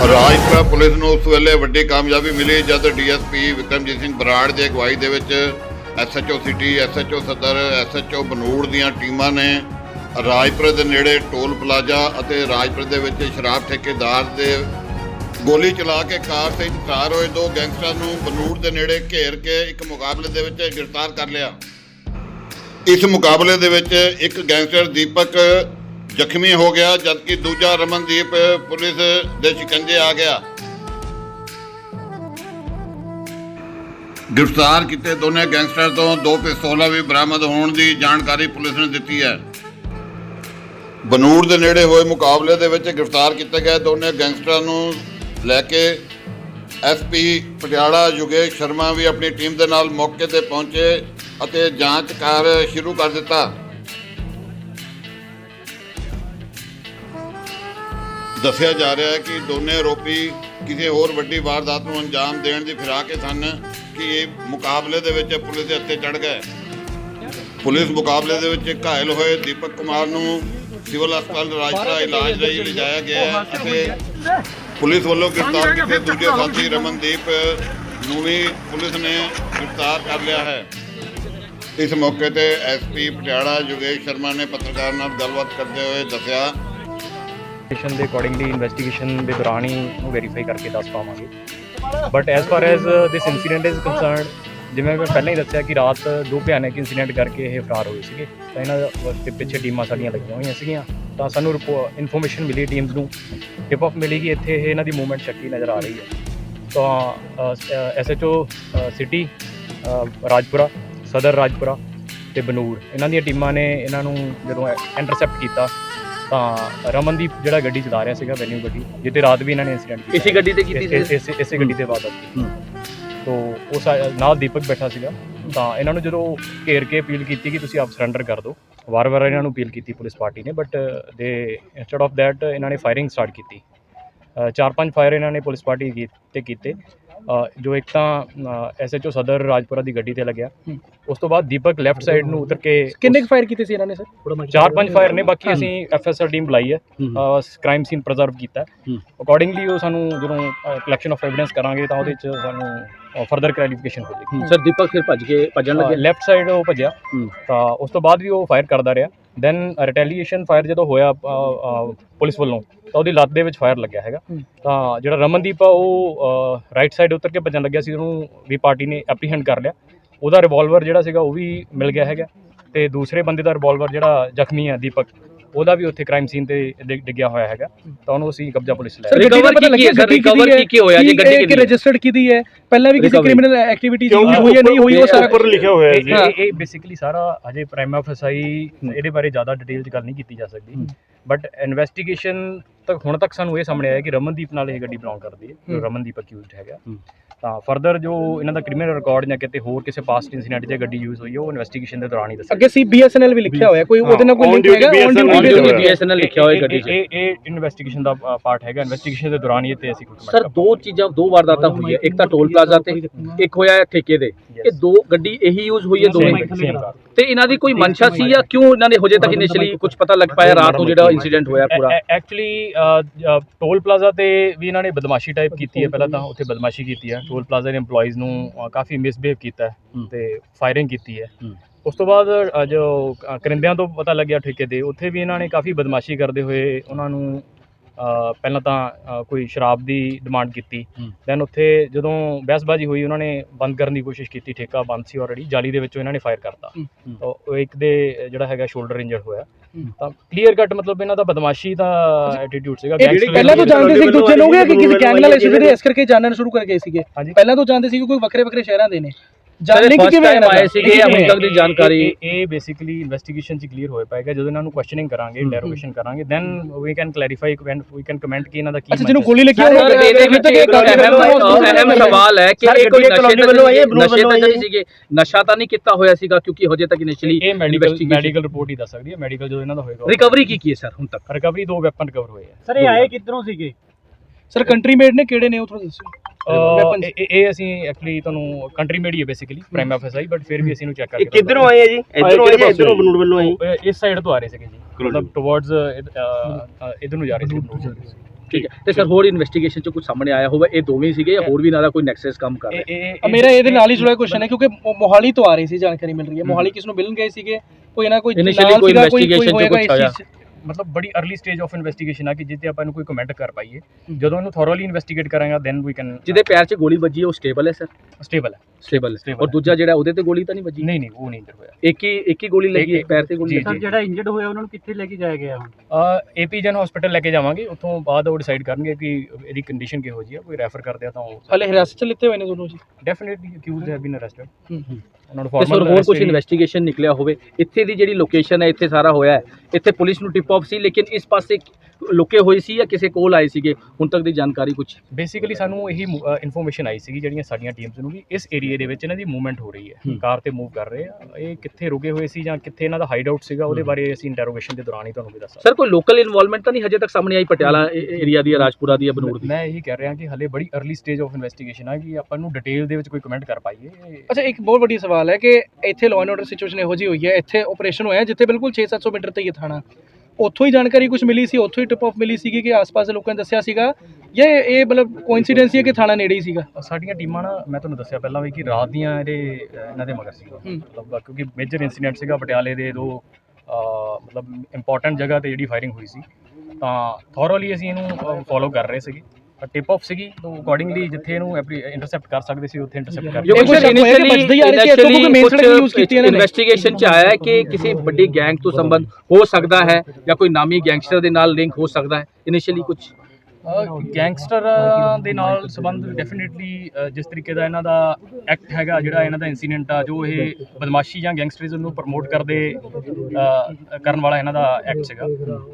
Rajpura police ਨੂੰ ਉਸ ਵੇਲੇ ਵੱਡੀ ਕਾਮਯਾਬੀ ਮਿਲੀ ਜਦ ਡੀਐਸਪੀ ਵਿਕਰਮਜੀਤ ਸਿੰਘ ਬਰਾੜ ਦੀ ਅਗਵਾਈ ਦੇ ਵਿੱਚ SHO city, SHO Sadar, SHO Banur ਦੀਆਂ ਟੀਮਾਂ ਨੇ ਰਾਜਪੁਰੇ ਦੇ ਨੇੜੇ ਟੋਲ ਪਲਾਜ਼ਾ ਅਤੇ ਰਾਜਪੁਰੇ ਦੇ ਵਿੱਚ ਸ਼ਰਾਬ ਠੇਕੇਦਾਰ ਦੇ ਗੋਲੀ ਚਲਾ ਕੇ ਕਾਰ ਤੇ ਫਰਾਰ ਹੋਏ ਦੋ ਗੈਂਗਸਟਰਾਂ ਨੂੰ ਬਨੂੜ ਦੇ ਨੇੜੇ ਘੇਰ ਕੇ ਇੱਕ ਮੁਕਾਬਲੇ ਦੇ ਵਿੱਚ ਗ੍ਰਿਫਤਾਰ ਕਰ ਲਿਆ। ਇਸ ਮੁਕਾਬਲੇ ਦੇ ਵਿੱਚ ਇੱਕ ਗੈਂਗਸਟਰ ਦੀਪਕ ਜ਼ਖਮੀ ਹੋ ਗਿਆ ਜਦਕਿ ਦੂਜਾ ਰਮਨਦੀਪ ਪੁਲਿਸ ਦੇ ਸ਼ਿਕੰਜੇ ਆ ਗਿਆ। ਗ੍ਰਿਫਤਾਰ ਕੀਤੇ ਦੋਨੇ ਗੈਂਗਸਟਰ ਤੋਂ ਦੋ ਪਿਸਤੌਲਾਂ ਵੀ ਬਰਾਮਦ ਹੋਣ ਦੀ ਜਾਣਕਾਰੀ ਪੁਲਿਸ ਨੇ ਦਿੱਤੀ ਹੈ। ਬਨੂੜ ਦੇ ਨੇੜੇ ਹੋਏ ਮੁਕਾਬਲੇ ਦੇ ਵਿੱਚ ਗ੍ਰਿਫਤਾਰ ਕੀਤੇ ਗਏ ਦੋਨੇ ਗੈਂਗਸਟਰਾਂ ਨੂੰ ਲੈ ਕੇ ਐਸਪੀ ਪਟਿਆਲਾ ਯੁਗੇਸ਼ ਸ਼ਰਮਾ ਵੀ ਆਪਣੀ ਟੀਮ ਦੇ ਨਾਲ ਮੌਕੇ ਤੇ ਪਹੁੰਚੇ ਅਤੇ ਜਾਂਚ ਕਾਰ ਸ਼ੁਰੂ ਕਰ ਦਿੱਤਾ। ਦੱਸਿਆ ਜਾ ਰਿਹਾ ਹੈ ਕਿ ਦੋਨੇ ਆਰੋਪੀ ਕਿਸੇ ਹੋਰ ਵੱਡੀ ਵਾਰਦਾਤ ਨੂੰ ਅੰਜਾਮ ਦੇਣ ਦੀ ਫਿਰਾਕ 'ਚ ਸਨ ਕਿ ਇਹ ਮੁਕਾਬਲੇ ਦੇ ਵਿੱਚ ਪੁਲਿਸ ਦੇ ਹੱਥੇ ਚੜ ਗਏ। ਪੁਲਿਸ ਮੁਕਾਬਲੇ ਦੇ ਵਿੱਚ ਘਾਇਲ ਹੋਏ ਦੀਪਕ ਕੁਮਾਰ ਨੂੰ ਸਿਵਲ ਹਸਪਤਾਲ ਰਾਜਪੁਰਾ ਇਲਾਜ ਲਈ ਲਿਜਾਇਆ ਗਿਆ ਅਤੇ ਪੁਲਿਸ ਵੱਲੋਂ ਗ੍ਰਿਫਤਾਰ ਕੀਤੇ ਦੂਜੇ ਸਾਥੀ ਰਮਨਦੀਪ ਨੂੰ ਵੀ ਪੁਲਿਸ ਨੇ ਗ੍ਰਿਫਤਾਰ ਕਰ ਲਿਆ ਹੈ। ਇਸ ਮੌਕੇ ਤੇ ਐਸਪੀ ਪਟਿਆਲਾ ਯੋਗੇਸ਼ ਸ਼ਰਮਾ ਨੇ ਪੱਤਰਕਾਰ ਨਾਲ ਗੱਲਬਾਤ ਕਰਦੇ ਹੋਏ ਦੱਸਿਆ ਇਨਵੈਸਟੀਗੇਸ਼ਨ ਦੇ ਅਕੋਰਡਿੰਗਲੀ ਇਨਵੈਸਟੀਗੇਸ਼ਨ ਦੇ ਦੌਰਾਨ ਹੀ ਉਹ ਵੈਰੀਫਾਈ ਕਰਕੇ ਦੱਸ ਪਾਵਾਂਗੇ। But as far as this incident is concerned ਜਿਵੇਂ ਮੈਂ ਪਹਿਲਾਂ ਹੀ ਦੱਸਿਆ ਕਿ ਰਾਤ ਦੋ ਭਿਆਨਕ ਇਨਸੀਡੈਂਟ ਕਰਕੇ ਇਹ ਫਰਾਰ ਹੋਏ ਸੀਗੇ, ਤਾਂ ਇਹਨਾਂ ਦੇ ਪਿੱਛੇ ਟੀਮਾਂ ਸਾਡੀਆਂ ਲੱਗੀਆਂ ਹੋਈਆਂ ਸੀਗੀਆਂ। ਤਾਂ ਸਾਨੂੰ ਇਨਫੋਰਮੇਸ਼ਨ ਮਿਲੀ ਟੀਮਸ ਨੂੰ। ਟਿਪ ਆਫ ਮਿਲੀ ਕਿ ਇੱਥੇ ਇਹ ਇਹਨਾਂ ਦੀ ਮੂਵਮੈਂਟ ਸ਼ੱਕੀ ਨਜ਼ਰ ਆ ਰਹੀ ਹੈ। ਤਾਂ ਐਸਐਚਓ ਸਿਟੀ ਰਾਜਪੁਰਾ, ਸਦਰ ਰਾਜਪੁਰਾ ਤੇ ਬਨੂਰ। ਇਹਨਾਂ ਦੀਆਂ ਟੀਮਾਂ ਨੇ ਇਹਨਾਂ ਨੂੰ ਜਦੋਂ ਇੰਟਰਸੈਪਟ ਕੀਤਾ ਤਾਂ ਰਮਨਦੀਪ ਜਿਹੜਾ ਗੱਡੀ ਚਲਾ ਰਿਹਾ ਸੀਗਾ ਵੈਨਿਊ ਗੱਡੀ ਜਿੱਤੇ ਰਾਤ ਵੀ ਇਹਨਾਂ ਨੇ ਇਨਸੀਡੈਂਟ ਕੀਤਾ ਇਸੇ ਗੱਡੀ ਤੇ ਕੀਤੀ ਸੀ? ਇਸੇ- ਇਸੇ ਗੱਡੀ ਤੇ ਵਾਰਦਾਤ ਕੀਤੀ ਤੋ ਉਸ ਨਾਲ ਦੀਪਕ ਬੈਠਾ ਸੀਗਾ। ਤਾਂ ਇਹਨਾਂ ਨੂੰ ਜਦੋਂ ਘੇਰ ਕੇ ਅਪੀਲ ਕੀਤੀ ਕਿ ਤੁਸੀਂ ਆਪ ਸਰੈਂਡਰ ਕਰ ਦਿਓ ਵਾਰ-ਵਾਰ ਇਹਨਾਂ ਨੂੰ ਅਪੀਲ ਕੀਤੀ ਪੁਲਿਸ ਪਾਰਟੀ ਨੇ but the instead of that ਇਹਨਾਂ ਨੇ ਫਾਇਰਿੰਗ ਸਟਾਰਟ ਕੀਤੀ। ਚਾਰ ਪੰਜ ਫਾਇਰ ਇਹਨਾਂ ਨੇ ਪੁਲਿਸ ਪਾਰਟੀ ਤੇ ਕੀਤੇ। ਜੋ ਇੱਕ ਤਾਂ ਐਸਐਚਓ ਸਦਰ ਰਾਜਪੁਰਾ ਦੀ ਗੱਡੀ ਤੇ ਲੱਗਿਆ। ਉਸ ਤੋਂ ਬਾਅਦ ਦੀਪਕ ਲੈਫਟ ਸਾਈਡ ਨੂੰ ਉਤਰ ਕੇ ਕਿੰਨੇ ਫਾਇਰ ਕੀਤੇ ਸੀ ਇਹਨਾਂ ਨੇ ਸਰ ਚਾਰ ਪੰਜ ਫਾਇਰ ਨੇ ਬਾਕੀ ਅਸੀਂ ਐਫਐਸਆਰ ਟੀਮ ਬੁਲਾਈ ਹੈ। ਕ੍ਰਾਈਮ ਸੀਨ ਪ੍ਰੀਜ਼ਰਵ ਕੀਤਾ। ਅਕੋਰਡਿੰਗਲੀ ਉਹ ਸਾਨੂੰ ਜਦੋਂ ਕਲੈਕਸ਼ਨ ਆਫ ਐਵੀਡੈਂਸ ਕਰਾਂਗੇ ਤਾਂ ਉਹਦੇ ਚ ਸਾਨੂੰ ਫਰਦਰ ਕਲੈਰੀਫਿਕੇਸ਼ਨ ਹੋ। ਜਾਏਗੀ ਸਰ ਦੀਪਕ ਫਿਰ ਭੱਜ ਕੇ ਭੱਜਣ ਲੱਗੇ ਲੈਫਟ ਸਾਈਡ ਉਹ ਭੱਜਿਆ। ਤਾਂ ਉਸ ਤੋਂ ਬਾਅਦ ਵੀ ਉਹ ਫਾਇਰ ਕਰਦਾ ਰਿਹਾ। ਦੈਨ ਰਿਟੈਲੀਏਸ਼ਨ ਫਾਇਰ ਜਦੋਂ ਹੋਇਆ ਪੁਲਿਸ ਵੱਲੋਂ ਤਾਂ ਉਹਦੀ ਲੱਤ ਦੇ ਵਿੱਚ ਫਾਇਰ ਲੱਗਿਆ ਹੈਗਾ। ਹੂੰ। ਤਾਂ ਜਿਹੜਾ ਰਮਨਦੀਪ ਆ ਉਹ ਰਾਈਟ ਸਾਈਡ ਉਤਰ ਕੇ ਭੱਜਣ ਲੱਗਿਆ ਸੀ ਉਹਨੂੰ ਵੀ ਪਾਰਟੀ ਨੇ ਐਪਰੀਹੈਂਡ ਕਰ ਲਿਆ। ਉਹਦਾ ਰਿਵਾਲਵਰ ਜਿਹੜਾ ਸੀਗਾ ਉਹ ਵੀ ਮਿਲ ਗਿਆ ਹੈਗਾ। ਤੇ ਦੂਸਰੇ ਬੰਦੇ ਦਾ ਰਿਵਾਲਵਰ ਜਿਹੜਾ ਜ਼ਖਮੀ ਆ ਦੀਪਕ ਉਹਦਾ ਵੀ ਉੱਥੇ ਕ੍ਰਾਈਮ ਸੀਨ ਤੇ ਡਿ- ਡਿੱਗਿਆ ਹੋਇਆ ਹੈਗਾ ਤਾਂ ਉਹਨੂੰ ਅਸੀਂ ਕਬਜ਼ਾ ਪੁਲਿਸ ਲੈ ਦਾ Recover ਕੀ ਲੱਗਿਆ ਹੈ? ਗੱਡੀ Recover ਹੈ ਕੀ ਕੀ ਹੋਇਆ ਜੀ? ਗੱਡੀ ਕਿਹਦੀ ਹੈ? ਰਜਿਸਟਰਡ ਕਿਹਦੀ ਹੈ ਪਹਿਲਾਂ ਵੀ ਕਿਸੇ Recovery। ਕ੍ਰਿਮੀਨਲ ਐਕਟੀਵਿਟੀ ਕਿਉਂਕਿ ਹੋਈ ਹੈ ਨਹੀਂ ਹੋਈ ਉਹ ਸਾਰਾ ਉੱਪਰ ਲਿਖਿਆ ਹੋਇਆ ਹੈ ਜੀ ਇਹ ਇਹ ਬੇਸਿਕਲੀ ਸਾਰਾ ਅਜੇ ਪ੍ਰਾਈਮਾ ਫਸਾਈ ਇਹਦੇ ਬਾਰੇ ਜ਼ਿਆਦਾ ਡਿਟੇਲ ਚ ਗੱਲ ਨਹੀਂ ਕੀਤੀ ਜਾ ਸਕਦੀ ਬਟ ਇਨਵੈਸਟੀਗੇਸ਼ਨ ਤੱਕ ਹੁਣ ਤੱਕ ਸਾਨੂੰ ਇਹ ਸਾਹਮਣੇ ਆਇਆ ਕਿ ਰਮਨਦੀਪ ਨਾਲ ਇਹ ਗੱਡੀ ਬਿਲੋਂਗ ਕਰਦੀ ਹੈ ਜੋ ਹੂੰ। ਰਮਨਦੀਪ ਅਕਿਊਜ਼ਡ ਹੈਗਾ। ਹੂੰ। ਤਾਂ ਫਰਦਰ ਜੋ ਇਹਨਾਂ ਦਾ ਕ੍ਰਿਮੀਨਲ ਰਿਕਾਰਡ ਜਾਂ ਕਿਤੇ ਹੋਰ ਕਿਸੇ ਪਾਸਟ ਇਨਸੀਡੈਂਟ 'ਚ ਗੱਡੀ ਯੂਜ਼ ਹੋਈ ਹੈ ਉਹ ਇਨਵੈਸਟੀਗੇਸ਼ਨ ਦੇ ਦੌਰਾਨ ਹੀ ਦੱਸਿਆ। ਅੱਗੇ ਸੀ BSNL ਵੀ ਲਿਖਿਆ ਹੋਇਆ ਕੋਈ ਉਹਦੇ ਨਾਲ ਕੋਈ ਲਿੰਕ ਹੈਗਾ? BSNL on duty ਲਿਖਿਆ ਹੋਇਆ। BSNL ਲਿਖਿਆ ਹੋਇਆ ਗੱਡੀ 'ਚ। ਇਹ ਇਹ ਇਨਵੈਸਟੀਗੇਸ਼ਨ ਦਾ ਪਾਰਟ ਹੈਗਾ। ਇਨਵੈਸਟੀਗੇਸ਼ਨ ਦੇ ਦੌਰਾਨ ਹੀ ਇਹ ਤੇ ਅਸੀਂ ਕੁਝ ਸਰ ਦੋ ਚੀਜ਼ਾਂ ਦੋ ਵਾਰਦਾਤਾਂ ਹੋਈਆਂ। ਇੱਕ ਤਾਂ ਟੋਲ ਪਲਾਜ਼ਾ ਤੇ ਇੱਕ ਹੋਇਆ ਹੈ ਠੇਕੇ ਦੇ ਇਹ ਦੋ ਗੱਡੀ ਇਹੀ ਯੂਜ਼ ਹੋਈ ਹੈ ਦੋਵੇਂ। ਤੇ ਇਹਨਾਂ ਦੀ ਕੋਈ ਮਨਸ਼ਾ ਸੀ ਜਾਂ ਕਿਉਂ ਇਹਨਾਂ ਨੇ ਹਜੇ ਤੱਕ ਇਨੀਸ਼ੀਅਲੀ ਕੁਝ ਪਤਾ ਲੱਗ ਪਾਇਆ ਰਾਤ ਨੂੰ ਜਿਹੜਾ ਇਨਸੀਡੈਂਟ ਹੋਇਆ ਪੂਰਾ ਐਕਚੁਅਲੀ ਟੋਲ ਪਲਾਜ਼ਾ ਤੇ ਵੀ ਇਹਨਾਂ ਨੇ ਬਦਮਾਸ਼ੀ ਟਾਈਪ ਕੀਤੀ ਹੈ ਪਹਿਲਾਂ ਤਾਂ ਉੱਥੇ ਬਦਮਾਸ਼ੀ ਕੀਤੀ ਹੈ ਟੋਲ ਪਲਾਜ਼ਾ ਦੇ EMPLOYEES ਨੂੰ ਕਾਫੀ ਮਿਸਬਿਹੇਵ ਕੀਤਾ। ਤੇ ਫਾਇਰਿੰਗ ਕੀਤੀ ਹੈ। ਉਸ ਤੋਂ ਬਾਅਦ ਜੋ ਕਰਿੰਦਿਆਂ ਤੋਂ ਪਤਾ ਲੱਗਿਆ ਠੇਕੇ ਦੇ ਉੱਥੇ ਵੀ ਇਹਨਾਂ ਨੇ ਕਾਫੀ ਬਦਮਾਸ਼ੀ ਕਰਦੇ ਹੋਏ ਉਹਨਾਂ ਨੂੰ ਪਹਿਲਾਂ ਤਾਂ ਕੋਈ ਸ਼ਰਾਬ ਦੀ ਡਿਮਾਂਡ ਕੀਤੀ। ਦੈਨ ਉੱਥੇ ਜਦੋਂ ਬਹਿਸਬਾਜ਼ੀ ਹੋਈ ਉਹਨਾਂ ਨੇ ਬੰਦ ਕਰਨ ਦੀ ਕੋਸ਼ਿਸ਼ ਕੀਤੀ ਠੇਕਾ ਬੰਦ ਸੀ ਆਲਰੇਡੀ ਜਾਲੀ ਦੇ ਵਿੱਚੋਂ ਇਹਨਾਂ ਨੇ ਫਾਇਰ ਕਰਤਾ। ਤਾਂ ਉਹ ਇੱਕ ਦੇ ਜਿਹੜਾ ਹੈਗਾ ਸ਼ੋਲਡਰ ਇੰਜਰਡ ਹੋਇਆ। ਤਾਂ ਕਲੀਅਰ ਕੱਟ ਮਤਲਬ ਇਹਨਾਂ ਦਾ ਬਦਮਾਸ਼ੀ ਦਾ ਐਟੀਟਿਊਡ ਸੀਗਾ। ਪਹਿਲਾਂ ਤੋਂ ਜਾਣਦੇ ਸੀ ਦੂਜੇ ਲੋਕ ਕਿ ਕਿਸੇ ਗੈਂਗ ਨਾਲ ਮੈਨੂੰ ਐਸੋਸੀਏਟ ਇਸ ਕਰਕੇ ਜਾਣਨਾ ਸ਼ੁਰੂ ਕਰ ਗਏ ਸੀਗੇ। ਪਹਿਲਾਂ ਤੋਂ ਜਾਣਦੇ ਸੀ ਕਿ ਕੋਈ ਵੱਖਰੇ ਵੱਖਰੇ ਸ਼ਹਿਰਾਂ ਦੇ ਨੇ। ਜਾਣਨੇ ਕਿਵੇਂ ਆਏ ਸੀਗੇ ਹੁਣ ਤੱਕ ਦੀ ਜਾਣਕਾਰੀ? ਇਹ- ਬੇਸਿਕਲੀ ਇਨਵੈਸਟੀਗੇਸ਼ਨ ਚ ਕਲੀਅਰ ਹੋਏ ਪਾਏਗਾ ਜਦੋਂ ਇਹਨਾਂ ਨੂੰ ਕੁਐਸਚਨਿੰਗ ਕਰਾਂਗੇ ਇੰਟਰੋਗੇਸ਼ਨ ਕਰਾਂਗੇ then we can clarify we can comment ਕਿ ਇਹਨਾਂ ਦਾ ਕੀ ਅੱਛਾ ਜਿਹਨੂੰ ਗੋਲੀ ਲੱਗੀ ਉਹ ਇਹਦੇ ਵਿੱਚ ਇੱਕ ਅਹਿਮ ਸਵਾਲ ਹੈ ਕਿ ਇਹ ਕੋਈ ਨਸ਼ੇ ਤਾਂ ਹੈ, ਨਹੀਂ- blue ਨਸ਼ੇ ਤਾਂ ਵੱਲੋਂ ਨਹੀਂ ਸੀਗੇ ਨਸ਼ਾ ਤਾਂ ਨਹੀਂ ਕੀਤਾ ਹੋਇਆ ਸੀਗਾ ਕਿਉਂਕਿ ਹਜੇ ਤੱਕ ਇਨੀਸ਼ੀਅਲੀ ਇਹ ਮੈਡੀਕਲ ਮੈਡੀਕਲ ਰਿਪੋਰਟ ਹੀ ਦੱਸ ਸਕਦੀ ਹੈ ਮੈਡੀਕਲ ਜਦੋਂ ਇਹਨਾਂ ਦਾ ਹੋਏਗਾ। ਰਿਕਵਰੀ ਕੀ ਕੀ ਹੈ ਸਰ ਹੁਣ ਤੱਕ? ਰਿਕਵਰੀ ਦੋ ਵੈਪਨ ਰਿਕਵਰ ਹੋਏ ਆ ਸਰ ਇਹ ਆਏ ਕਿੱਧਰੋਂ ਸੀਗੇ? ਸਰ ਕੰਟਰੀ ਮੇਡ ਨੇ ਕਿਹੜੇ ਨੇ ਉਹ ਥੋੜਾ ਦੱਸੋ। ਅਹ। ਇਹ- ਅਸੀਂ ਐਕਚੁਅਲੀ ਤੁਹਾਨੂੰ ਕੰਟਰੀ ਮੇਡ ਹੀ ਹੈ ਬੇਸਿਕਲੀ ਪ੍ਰਾਈਮ ਆਈ ਬਟ ਫਿਰ ਵੀ ਅਸੀਂ ਇਹਨੂੰ ਚੈੱਕ ਕਰਕੇ ਇਹ ਕਿੱਧਰੋਂ ਆਏ ਆ ਜੀ? ਇਧਰੋਂ ਆਏ ਜਾਂ ਇਧਰੋਂ ਬਨੂੜ ਵੱਲੋਂ ਆਏ? ਇਹ ਇਸ ਸਾਈਡ ਤੋਂ ਆ ਰਹੇ ਸੀਗੇ ਜੀ। ਮਤਲਬ ਟੁਵਰਡਸ ਇਧਰ ਨੂੰ ਜਾ ਰਹੇ ਸੀ। ਠੀਕ ਹੈ। ਤੇ ਸਰ ਹੋਰ ਇਨਵੈਸਟੀਗੇਸ਼ਨ ਚ ਕੁਝ ਸਾਹਮਣੇ ਆਇਆ ਹੋਵੇ ਇਹ ਦੋਵੇਂ ਸੀਗੇ ਜਾਂ ਹੋਰ ਵੀ ਦਾ ਕੋਈ ਨੈਕਸਸ ਕੰਮ ਕਰ ਰਿਹਾ? ਇਹ ਮੇਰਾ ਇਹਦੇ ਨਾਲ ਹੀ ਜੁੜਿਆ ਕੁਐਸਚਨ ਹੈ ਕਿਉਂਕਿ ਮੋ- ਮੋਹਾਲੀ ਤੋਂ ਆ ਰਹੀ ਸੀ ਜਾਣਕਾਰੀ ਮਿਲ ਰਹੀ ਹੈ। ਮੋਹਾਲੀ ਕਿਸ ਨੂੰ ਮਿਲਣ ਗਏ ਸੀਗੇ? ਕੋਈ ਇਹਨਾਂ ਕੋਈ Initially ਨਾਲ ਕੋਈ ਸੀਗਾ, ਕੋਈ- ਕੋਈ investigation 'ਚ ਹੋਏਗਾ ਇਸ ਕੁਛ ਆਇਆ? ਮਤਲਬ ਬੜੀ अर्ਲੀ ਸਟੇਜ ਆਫ ਇਨਵੈਸਟੀਗੇਸ਼ਨ ਆ ਕਿ ਜਿੱਤੇ ਆਪਾਂ ਇਹਨੂੰ ਕੋਈ ਕਮੈਂਟ ਕਰ ਪਾਈਏ। ਜਦੋਂ ਇਹਨੂੰ ਥੋਰੋਲੀ ਇਨਵੈਸਟੀਗੇਟ ਕਰਾਂਗਾ ਦੈਨ ਵੀ ਕੈਨ ਜਿਹਦੇ ਪੈਰ 'ਚ ਗੋਲੀ ਵੱਜੀ ਹੈ ਉਹ ਸਟੇਬਲ ਹੈ ਸਰ ਸਟੇਬਲ ਹੈ। ਸਟੇਬਲ ਹੈ। Stable ਔਰ ਹੈ। ਦੂਜਾ ਜਿਹੜਾ ਉਹਦੇ ਤੇ ਗੋਲੀ ਤਾਂ ਨਹੀਂ ਵੱਜੀ? ਨਹੀਂ ਨਹੀਂ ਉਹ ਨਹੀਂ ਇੰਜਰ ਹੋਇਆ। ਇੱਕ ਹੀ ਇੱਕ ਹੀ ਗੋਲੀ ਲੱਗੀ ਹੈ ਇੱਕ- ਪੈਰ ਤੇ ਗੋਲੀ ਜੀ, ਲੱਗੀ ਜੀ। ਜਿਹੜਾ ਇੰਜਰਡ ਹੋਇਆ ਉਹਨਾਂ ਨੂੰ ਕਿੱਥੇ ਲੈ ਕੇ ਜਾਇਆ ਗਿਆ ਹੁਣ? ਏਪੀ ਜਨ ਹਸਪੀਟਲ ਲੈ ਕੇ ਜਾਵਾਂਗੇ ਉੱਥੋਂ ਬਾਅਦ ਉਹ ਡਿਸਾਈਡ ਕਰਨਗੇ ਕਿ ਇਹਦੀ ਕੰਡੀਸ਼ਨ ਕਿਹੋ ਜੀ ਆ ਕੋਈ ਰੈਫਰ ਕਰਦੇ ਆ ਤਾਂ ਉਹ ਹਲੇ ਹਿਰਾਸਤ ਚ ਲਿੱਤੇ ਹੋਏ ਨੇ ਦੋਨੋਂ ਜੀ? Definitely accused have been arrested ਹੂੰ ਹੂੰ। ਉਹਨਾਂ ਨੂੰ ਤੇ ਸਰ ਫਾਰਮਲ ਹੋਰ ਕੁਝ ਇਨਵੈਸਟੀਗੇਸ਼ਨ ਨਿਕਲਿਆ ਹੋਵੇ ਇੱਥੇ ਦੀ ਜਿਹੜੀ ਲੋਕੇਸ਼ਨ ਹੈ ਇੱਥੇ ਸਾਰਾ ਹੋਇਆ ਹੈ। ਇੱਥੇ ਪੁਲਿਸ ਨੂੰ ਟਿਪ ਆਫ ਸੀ ਲੇਕਿਨ ਇਸ ਪਾਸੇ ਲੁਕੇ ਹੋਏ ਸੀ ਜਾਂ ਕਿਸੇ ਕੋਲ ਆਏ ਸੀਗੇ? ਹੁਣ ਤੱਕ ਦੀ ਜਾਣਕਾਰੀ ਕੁਝ ਬੇਸਿਕਲੀ ਸਾਨੂੰ ਇਹੀ ਇਨਫੋਰਮੇਸ਼ਨ ਆਈ ਸੀਗੀ ਜਿਹੜੀਆਂ ਸਾਡੀਆਂ ਟੀਮਸ ਨੂੰ ਵੀ ਇਸ ਏਰੀਆ ਦੇ ਵਿੱਚ ਇਹਨਾਂ ਦੀ ਮੂਵਮੈਂਟ ਹੋ ਰਹੀ ਹੈ। ਕਾਰ ਤੇ ਮੂਵ ਕਰ ਰਹੇ ਆ। ਇਹ ਕਿੱਥੇ ਰੁਕੇ ਹੋਏ ਸੀ ਜਾਂ ਕਿੱਥੇ ਇਹਨਾਂ ਦਾ ਹਾਈਡ ਆਊਟ ਸੀਗਾ ਉਹਦੇ ਬਾਰੇ ਅਸੀਂ ਇੰਟਰੋਗੇਸ਼ਨ ਦੇ ਦੌਰਾਨ ਹੀ ਤੁਹਾਨੂੰ ਵੀ ਦੱਸਾਂਗੇ। ਸਰ ਕੋਈ ਲੋਕਲ ਇਨਵੋਲਵਮੈਂਟ ਤਾਂ ਨਹੀਂ ਹਜੇ ਤੱਕ ਸਾਹਮਣੇ ਆਈ ਪਟਿਆਲਾ ਏਰੀਆ ਦੀ ਜਾਂ ਰਾਜਪੁਰਾ ਦੀ ਜਾਂ ਬਨੂੜ ਦੀ? ਮੈਂ ਇਹੀ ਕਹਿ ਰਿਹਾ ਕਿ ਹਲੇ ਬੜੀ अर्ਲੀ ਸਟੇਜ ਆਫ ਇਨਵੈਸਟੀਗੇਸ਼ਨ ਆ ਕਿ ਆਪਾਂ ਨੂੰ ਡਿਟੇਲ ਦੇ ਵਿੱਚ ਕੋਈ ਕਮੈਂਟ ਕਰ ਪਾਈਏ। ਅੱਛਾ ਇੱਕ ਬਹੁਤ ਵੱਡੀ ਸਵਾਲ ਹੈ ਕਿ ਇੱਥੇ ਲਾਅ ਐਂਡ ਆਰਡਰ ਸਿਚੁਏਸ਼ਨ ਇਹੋ ਜਿਹੀ ਹੋਈ ਹੈ। ਇੱਥੇ ਆਪਰੇਸ਼ਨ ਹੋਇਆ ਜਿੱਥੇ ਬਿਲਕੁਲ 6-700 ਮੀਟਰ ਤੇ ਹੈ ਥਾਣਾ। ਉੱਥੋਂ ਹੀ ਜਾਣਕਾਰੀ ਕੁਝ ਮਿਲੀ ਸੀ ਉੱਥੋਂ ਹੀ ਟਿਪ ਆਫ ਮਿਲੀ ਸੀਗੀ ਕਿ ਆਸ-ਪਾਸ ਦੇ ਲੋਕਾਂ ਨੇ ਦੱਸਿਆ ਸੀਗਾ। ਜਾਂ ਇਹ ਇਹ ਮਤਲਬ ਕੋਇਨਸੀਡੈਂਸ ਹੀ ਹੈ ਕਿ ਥਾਣਾ ਨੇੜੇ ਹੀ ਸੀਗਾ? ਸਾਡੀਆਂ ਟੀਮਾਂ ਨਾ ਮੈਂ ਤੁਹਾਨੂੰ ਦੱਸਿਆ ਪਹਿਲਾਂ ਵੀ ਕਿ ਰਾਤ ਦੀਆਂ ਇਹਦੇ ਇਹਨਾਂ ਦੇ ਮਗਰ ਸੀ ਮਤਲਬ ਕਿਉਂਕਿ ਮੇਜਰ ਇਨਸੀਡੈਂਟ ਸੀਗਾ ਪਟਿਆਲੇ ਦੇ ਦੋ ਮਤਲਬ ਇੰਪੋਰਟੈਂਟ ਜਗ੍ਹਾ ਤੇ ਜਿਹੜੀ ਫਾਇਰਿੰਗ ਹੋਈ ਸੀ। ਤਾਂ ਥੋਰੋਲੀ ਅਸੀਂ ਇਹਨੂੰ ਫੋਲੋ ਕਰ ਰਹੇ ਸੀਗੇ। ਟਿਪ ਆਫ ਸੀਗੀ ਤਾਂ ਅਕੋਰਡਿੰਗਲੀ ਜਿੱਥੇ ਇਹਨੂੰ ਇੰਟਰਸੈਪਟ ਕਰ ਸਕਦੇ ਸੀ ਉੱਥੇ ਇੰਟਰਸੈਪਟ ਕਰ ਜੋ ਇਹ ਕੁਝ ਇਹਨਾਂ ਨੇ। ਇਨਵੈਸਟੀਗੇਸ਼ਨ ਚ ਆਇਆ ਹੈ ਕਿ ਕਿਸੇ ਵੱਡੀ ਗੈਂਗ ਤੋਂ ਸੰਬੰਧ ਹੋ ਸਕਦਾ ਹੈ ਜਾਂ ਕੋਈ ਨਾਮੀ ਗੈਂਗਸਟਰ ਦੇ ਨਾਲ ਲਿੰਕ ਹੋ ਸਕਦਾ ਹੈ। ਇਨੀਸ਼ੀਅਲੀ ਕੁਝ ਗੈਂਗਸਟਰਾਂ ਦੇ ਨਾਲ ਸੰਬੰਧ ਡੈਫੀਨਿਟਲੀ ਜਿਸ ਤਰੀਕੇ ਦਾ ਇਹਨਾਂ ਦਾ ਐਕਟ ਹੈਗਾ ਜਿਹੜਾ ਇਹਨਾਂ ਦਾ ਇਨਸੀਡੈਂਟ ਆ ਜੋ ਇਹ ਬਦਮਾਸ਼ੀ ਜਾਂ ਗੈਂਗਸਟਰਿਜ਼ਮ ਨੂੰ ਪ੍ਰਮੋਟ ਕਰਦੇ ਕਰਨ ਵਾਲਾ ਇਹਨਾਂ ਦਾ ਐਕਟ ਸੀਗਾ।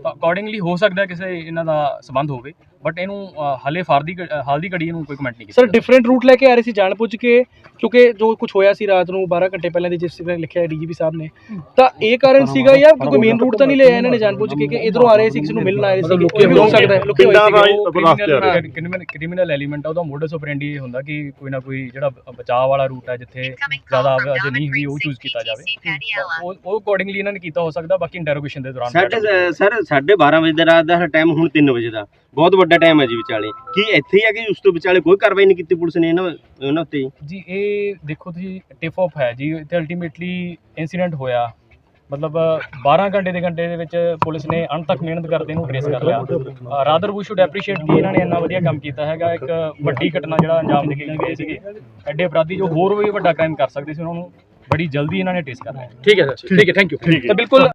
ਤਾਂ ਅਕੋਰਡਿੰਗਲੀ ਹੋ ਸਕਦਾ ਕਿਸੇ ਇਹਨਾਂ ਦਾ ਸੰਬੰਧ ਹੋਵੇ। ਬਟ ਇਹਨੂੰ ਹਾਲੇ ਫਾਰਦੀ ਹਾਲ ਦੀ ਘੜੀ ਇਹਨੂੰ ਕੋਈ ਕਮੈਂਟ ਨਹੀਂ ਕੀਤਾ ਸਰ ਡਿਫਰੈਂਟ ਰੂਟ ਲੈ ਕੇ ਆ ਰਹੇ ਸੀ ਜਾਣ ਪੁੱਛ ਕੇ ਕਿਉਂਕਿ ਜੋ ਕੁਝ ਹੋਇਆ ਸੀ ਰਾਤ ਨੂੰ 12 ਘੰਟੇ ਪਹਿਲਾਂ ਦੀ ਜਿਸ ਤਰ੍ਹਾਂ ਲਿਖਿਆ ਡੀਜੀਪੀ ਸਾਹਿਬ ਨੇ ਤਾਂ ਇਹ ਕਾਰਨ ਸੀਗਾ ਜਾਂ ਕੋਈ ਮੇਨ ਰੂਟ ਤਾਂ ਨਹੀਂ ਲਿਆ ਇਹਨਾਂ ਨੇ ਜਾਣ ਪੁੱਛ ਕੇ ਕਿ ਇਧਰੋਂ ਆ ਰਹੇ ਸੀ ਕਿਸੇ ਨੂੰ ਮਿਲਣ ਆ ਰਹੇ ਸੀ ਲੁਕੇ ਹੋ ਸਕਦਾ ਹੈ ਲੁਕੇ ਹੋਏ ਕ੍ਰਿਮੀਨਲ ਐਲੀਮੈਂਟ ਆ ਉਹਦਾ ਮੋਡਸ ਆਪਰੈਂਡੀ ਇਹ ਹੁੰਦਾ ਕਿ ਕੋਈ ਨਾ ਕੋਈ ਜਿਹੜਾ ਬਚਾਅ ਵਾਲਾ ਰੂਟ ਹੈ ਜਿੱਥੇ ਜ਼ਿਆਦਾ ਅਜੇ ਨਹੀਂ ਹੋਈ ਉਹ ਚੂਜ਼ ਕੀਤਾ ਜਾਵੇ। ਉਹ ਉਹ ਅਕੋਰਡਿੰਗਲੀ ਇਹਨਾਂ ਨੇ ਕੀਤਾ ਹੋ ਸਕਦਾ ਬਾਕੀ ਇੰਟਰੋਗੇਸ਼ਨ ਦੇ ਦੌਰਾਨ ਸਰ 12:30 ਵਜੇ ਦਾ ਰਾਤ ਦਾ ਟਾਈਮ ਹੁਣ 3 ਵਜੇ ਦਾ। ਬਹੁਤ ਵੱਡਾ ਟਾਈਮ ਹੈ ਜੀ ਵਿਚਾਲੇ। ਕੀ ਇੱਥੇ ਹੀ ਹੈ ਕਿ ਉਸ ਤੋਂ ਵਿਚਾਲੇ ਕੋਈ ਕਾਰਵਾਈ ਨਹੀਂ ਕੀਤੀ ਪੁਲਿਸ ਨੇ ਇਹਨਾਂ ਉਹਨਾਂ ਉੱਤੇ ਜੀ? ਇਹ ਦੇਖੋ ਤੁਸੀਂ ਟਿਪ ਆਫ ਹੈ ਜੀ। ਤੇ ਅਲਟੀਮੇਟਲੀ ਇਨਸੀਡੈਂਟ ਹੋਇਆ। ਮਤਲਬ 12 ਘੰਟੇ ਦੇ ਘੰਟੇ ਦੇ ਵਿੱਚ ਪੁਲਿਸ ਨੇ ਅੰਤ ਤੱਕ ਮਿਹਨਤ ਕਰਦੇ ਇਹਨੂੰ ਟ੍ਰੇਸ ਕਰ ਲਿਆ। ਰਾਦਰ ਵੀ ਸ਼ੁਡ ਐਪਰੀਸ਼ੀਏਟ ਕਿ ਇਹਨਾਂ ਨੇ ਇੰਨਾ ਵਧੀਆ ਕੰਮ ਕੀਤਾ ਹੈਗਾ। ਇੱਕ ਵੱਡੀ ਘਟਨਾ ਜਿਹੜਾ ਅੰਜਾਮ ਦੇ ਕੇ ਗਏ ਸੀਗੇ। ਐਡੇ ਅਪਰਾਧੀ ਜੋ ਹੋਰ ਵੀ ਵੱਡਾ ਕ੍ਰਾਈਮ ਕਰ ਸਕਦੇ ਸੀ ਉਹਨਾਂ ਨੂੰ ਬੜੀ ਜਲਦੀ ਇਹਨਾਂ ਨੇ ਟ੍ਰੇਸ ਕਰ ਲਿਆ ਠੀਕ ਹੈ ਸਰ ਠੀਕ ਹੈ ਥੈਂਕ ਯੂ ਤਾਂ ਬਿਲਕੁਲ